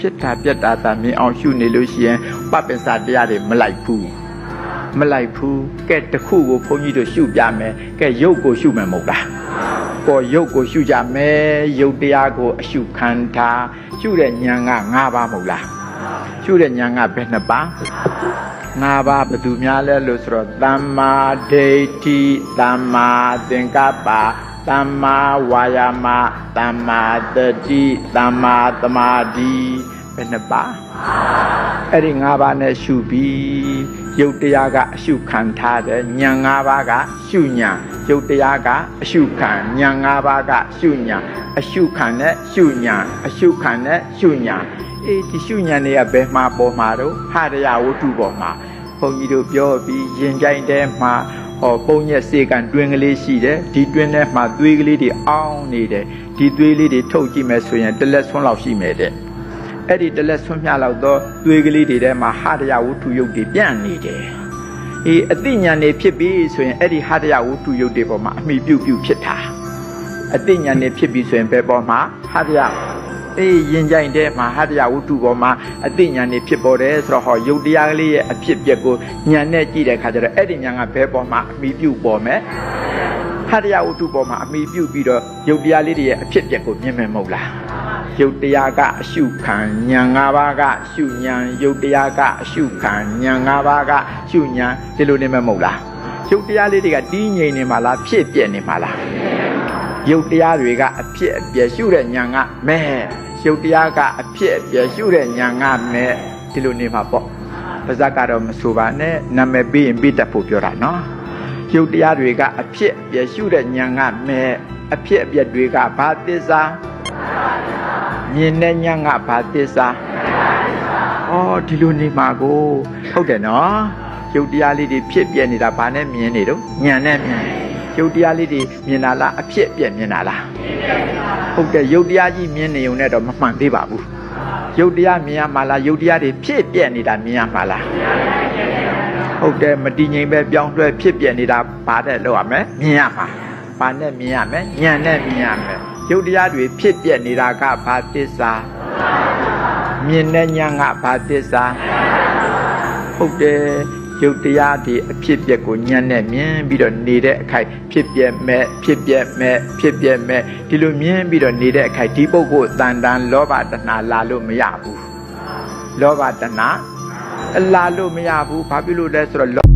ဖြစ်တာပြက်တာသာမြင်အောင်ရှုနေလို့ရှိရင်ပပ္ပင်္စတရားတွေမလိုက်ဘူးမလိုက်ဘူးကဲတစ်ခုကိုဘုန်းကြီးတို့ရှုပြမယ်ကဲရုပ်ကိုရှုမယ်မဟုတ်လားကိုရုပ်ကိုရှုကြမယ်ရုပ်တရားကိုအရှုခံထားရှုတဲ့ဉာဏ်က၅ပါးမဟုတ်လားရှုတဲ့ဉာဏ်ကဘယ်နှပါးငါးပါးဘယ်သူများလဲလို့ဆိုတော့သမ္မာဒိဋ္ဌိသမ္မာသင်္ကပ္ပ သမ္မာဝါယာမသမ္မာတတိသမ္မာသမာဓိဘယ်နှပါးအဲ့ဒီငါးပါးနဲ့ရှုပြီးရုပ်တရားကအရှုခံထားတယ်ဉာဏ်၅ပါးကရှုဉာဏ်ရုပ်တရားကအရှုခံဉာဏ်၅ပါးကရှုဉာဏ်အရှုခံနဲ့ရှုဉာဏ်အရှုခံနဲ့ရှုဉာဏ်အေးဒီရှုဉဏ်တွေကဘယ်မှာပေါ်မှာတော့ဟာရယဝတ္ထုပေါ်မှာဘုန်းကြီးတို့ပြောပြီးရင်ကြိုင်တဲမှာ ဟောပုံညက်စေကံတွင်းကလေးရှိတယ်ဒီတွင်းထဲမှာသွေးကလေးတွေအောင်းနေတယ်ဒီသွေးလေးတွေထုတ်ကြည့်မယ်ဆိုရင်တစ်လက်ဆွန်းလောက်ရှိမယ်တဲ့အဲ့ဒီတစ်လက်ဆွန်းမြလောက်တော့သွေးကလေးတွေထဲမှာဟာရယဝတ္ထုယုတ်တွေပြန့်နေတယ်အေးအသိဉာဏ်တွေဖြစ်ပြီဆိုရင်အဲ့ဒီဟာရယဝတ္ထုယုတ်တွေပေါ်မှာအမိပြုတ်ပြုတ်ဖြစ်တာအသိဉာဏ်တွေဖြစ်ပြီဆိုရင်ဘယ်ပေါ်မှာဟာရယ အေးရင်ကြိုင်တဲ့မှာဟတ္တယဝတ္ထုပေါ်မှာအသိဉာဏ်နေဖြစ်ပေါ်တယ်ဆိုတော့ဟောယုတ်တရားကလေးရဲ့အဖြစ်ပြက်ကိုဉာဏ်နဲ့ကြည့်တဲ့အခါကျတော့အဲ့ဒီဉာဏ်ကဘယ်ပေါ်မှာအမိပြုတ်ပေါ်မယ်ဟတ္တယဝတ္ထုပေါ်မှာအမိပြုတ်ပြီးတော့ယုတ်တရားလေးတွေရဲ့အဖြစ်ပြက်ကိုမြင်မယ်မဟုတ်လားယုတ်တရားကအရှုခံဉာဏ်၅ပါးကရှုဉာဏ်ယုတ်တရားကအရှုခံဉာဏ်၅ပါးကရှုဉာဏ်ဒီလိုနေမယ်မဟုတ်လားယုတ်တရားလေးတွေကတီးငြိမ်နေမှာလားဖြစ်ပြက်နေမှာလားရုပ်တရားတွေကအဖြစ်အပျက်ရှုတဲ့ညာကမဲ ရုပ်တရားကအဖြစ်အပျက်ရှုတဲ့ညာကမဲဒီလိုနေမှာပေါ့ပါဇက်ကတော့မဆိုပါနဲ့နာမည်ပြီးရင်ပြီးတတ်ဖို့ပြောတာနော်ရုပ်တရားတွေကအဖြစ်အပျက်ရှုတဲ့ညာကမဲအဖြစ်အပျက်တွေကဘာသစ္စာမြင်တဲ့ညာကဘာသစ္စာဩဒီလိုနေမှာကိုဟုတ်တယ်နော်ရုပ်တရားလေးတွေဖြစ်ပြနေတာဘာနဲ့မြင်နေတော့ညာနဲ့မြင်နေ ရုပ်တရားလေးတွေမြင်တာလားအဖြစ်အပျက်မြင်တာလားဟုတ်တယ်ရုပ်တရားကြီးမြင်နေုံနဲ့တော့မမှန်သေးပါဘူးရုပ်တရားမြင်ရမှာလားရုပ်တရားတွေဖြစ်ပြက်နေတာမြင်ရမှာလားဟုတ်တယ်မတည်ငြိမ်ပဲပြောင်းလဲဖြစ်ပြက်နေတာဘာတဲ့လောက်ရမလဲမြင်ရမှာဘာနဲ့မြင်ရမလဲဉာဏ်နဲ့မြင်ရမယ်ရုပ်တရားတွေဖြစ်ပြက်နေတာကဘာသစ္စာမြင်တဲ့ဉာဏ်ကဘာသစ္စာဟုတ်တယ် ရုပ်တရားဒီအဖြစ်ပြက်ကိုညံ့နဲ့မြင်ပြီးတော့နေတဲ့အခိုက်ဖြစ်ပြက်မဲ့ဖြစ်ပြက်မဲ့ဖြစ်ပြက်မဲ့ဒီလိုမြင်ပြီးတော့နေတဲ့အခိုက်ဒီပုဂ္ဂိုလ်တန်တန်လောဘတဏှာလာလို့မရဘူးလောဘတဏှာလာလို့မရဘူးဘာဖြစ်လို့လဲဆိုတော့